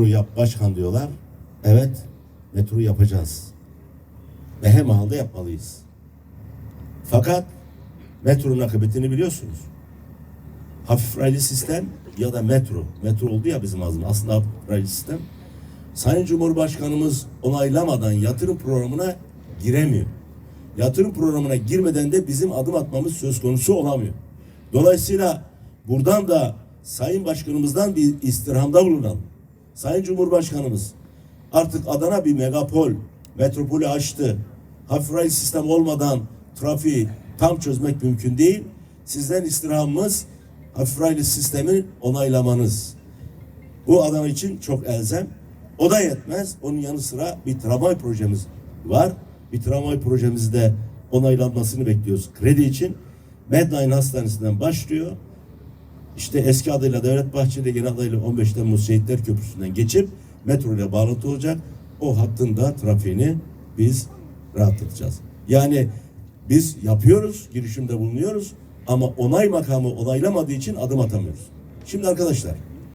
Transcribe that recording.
metro yap başkan diyorlar. Evet, metro yapacağız. Ve hem halde yapmalıyız. Fakat metronun akıbetini biliyorsunuz. Hafif raylı sistem ya da metro. Metro oldu ya bizim ağzımız. Aslında hafif raylı sistem. Sayın Cumhurbaşkanımız onaylamadan yatırım programına giremiyor. Yatırım programına girmeden de bizim adım atmamız söz konusu olamıyor. Dolayısıyla buradan da Sayın Başkanımızdan bir istirhamda bulunalım. Sayın Cumhurbaşkanımız artık Adana bir megapol, metropolü açtı. Hafif raylı sistem olmadan trafiği tam çözmek mümkün değil. Sizden istirhamımız hafif raylı sistemi onaylamanız. Bu Adana için çok elzem. O da yetmez. Onun yanı sıra bir tramvay projemiz var. Bir tramvay projemizi de onaylanmasını bekliyoruz. Kredi için Medline Hastanesi'nden başlıyor. İşte eski adıyla Devlet Bahçeli, yeni adıyla 15 Temmuz Şehitler Köprüsü'nden geçip metro ile bağlantı olacak. O hattın da trafiğini biz rahatlatacağız. Yani biz yapıyoruz, girişimde bulunuyoruz ama onay makamı onaylamadığı için adım atamıyoruz. Şimdi arkadaşlar